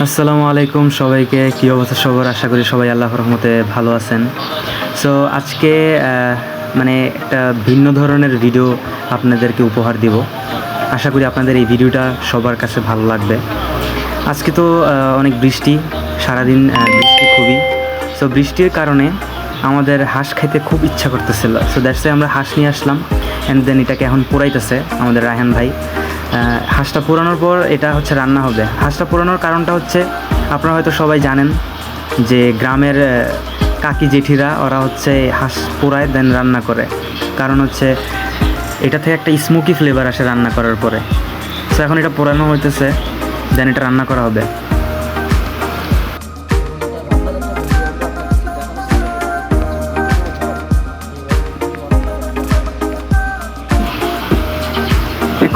আসসালামু আলাইকুম সবাইকে। কী অবস্থা সবার? আশা করি সবাই আল্লাহর রহমতে ভালো আছেন। সো আজকে মানে একটা ভিন্ন ধরনের ভিডিও আপনাদেরকে উপহার দিব। আশা করি আপনাদের এই ভিডিওটা সবার কাছে ভালো লাগবে। আজকে তো অনেক বৃষ্টি। সারাদিন বৃষ্টি খুবই। সো বৃষ্টির কারণে আমাদের হাঁস খাইতে খুব ইচ্ছা করতেছিল। সো দ্যাটসে আমরা হাঁস নিয়ে আসলাম। অ্যান্ড দেন এটাকে এখন পোড়াইতেছে আমাদের রায়হান ভাই। হাঁসটা পোড়ানোর পর এটা হচ্ছে রান্না হবে। হাঁসটা পোড়ানোর কারণটা হচ্ছে, আপনারা হয়তো সবাই জানেন যে গ্রামের কাকি জেঠিরা ওরা হচ্ছে হাঁস পোড়ায় দেন রান্না করে। কারণ হচ্ছে এটা থেকে একটা স্মোকি ফ্লেভার আসে রান্না করার পরে। সো এখন এটা পোড়ানো হইতেছে দেন এটা রান্না করা হবে।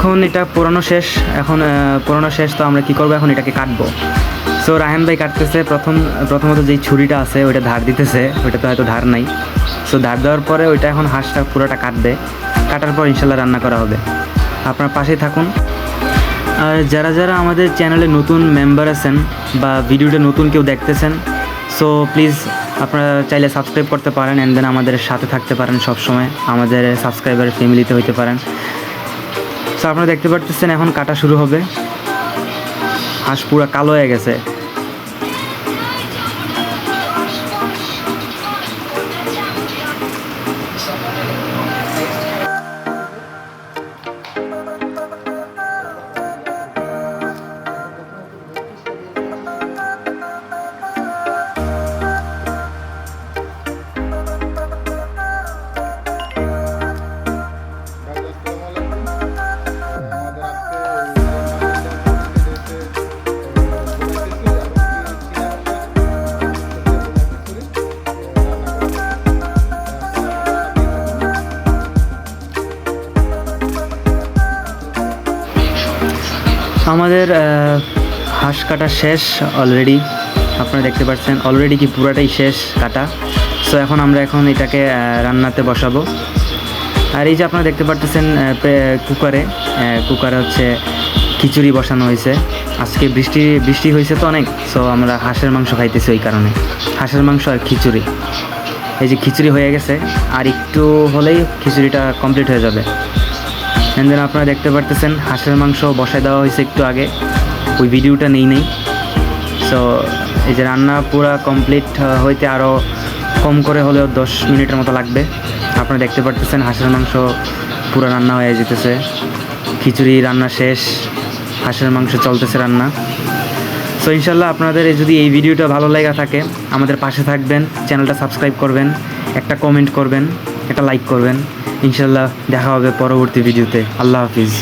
এখন এটা পুরানো শেষ, এখন পুরানো শেষ, তো আমরা কি করব এখন? এটাকে কাটবো। সো রায়হান ভাই কাটতেছে, প্রথম, প্রথমত যেই ছুরিটা আছে, ওইটা ধার দিতেছে ওইটা তো হয়তো ধার নাই। সো ধার দেওয়ার পরে ওইটা এখন হাঁসটা পুরোটা কাটবে। কাটার পর ইনশাল্লাহ রান্না করা হবে। আপনার পাশেই থাকুন। আর যারা যারা আমাদের চ্যানেলে নতুন মেম্বার আছেন বা ভিডিওটা নতুন কেউ দেখতেছেন সো প্লিজ আপনারা চাইলে সাবস্ক্রাইব করতে পারেন অ্যান্ড দেন আমাদের সাথে থাকতে পারেন সব সময় আমাদের সাবস্ক্রাইবার ফ্যামিলিতে হইতে পারেন। আপনারা দেখতে পারতেছেন এখন কাটা শুরু হবে। হাঁস পুরো কালো হয়ে গেছে। আমাদের হাঁস কাটা শেষ অলরেডি আপনারা দেখতে পাচ্ছেন অলরেডি কি পুরাটাই শেষ কাটা। সো এখন আমরা এখন এটাকে রান্নাতে বসাবো। আর এই যে আপনারা দেখতে পারতেছেন কুকারে কুকারে হচ্ছে খিচুড়ি বসানো হয়েছে। আজকে বৃষ্টি বৃষ্টি হয়েছে তো অনেক সো আমরা হাঁসের মাংস খাইতেছি ওই কারণে। হাঁসের মাংস আর খিচুড়ি। এই যে খিচুড়ি হয়ে গেছে, আর একটু হলেই খিচুড়িটা কমপ্লিট হয়ে যাবে। অ্যান্ড দেন আপনারা দেখতে পারতেছেন, হাঁসের মাংস বসায় দেওয়া হয়েছে একটু আগে। ওই ভিডিওটা নেই নেই। সো এই যে রান্না পুরা কমপ্লিট হইতে আরও কম করে হলেও দশ মিনিটের মতো লাগবে। আপনারা দেখতে পারতেছেন, হাঁসের মাংস পুরো রান্না হয়ে যেতেছে। খিচুড়ি রান্না শেষ, হাঁসের মাংস চলতেছে রান্না। সো ইনশাল্লাহ আপনাদের যদি এই ভিডিওটা ভালো লাগা থাকে, আমাদের পাশে থাকবেন, চ্যানেলটা সাবস্ক্রাইব করবেন, একটা কমেন্ট করবেন। একটা লাইক করবেন। ইনশাল্লাহ দেখা হবে পরবর্তী ভিডিওতে আল্লাহ হাফিজ।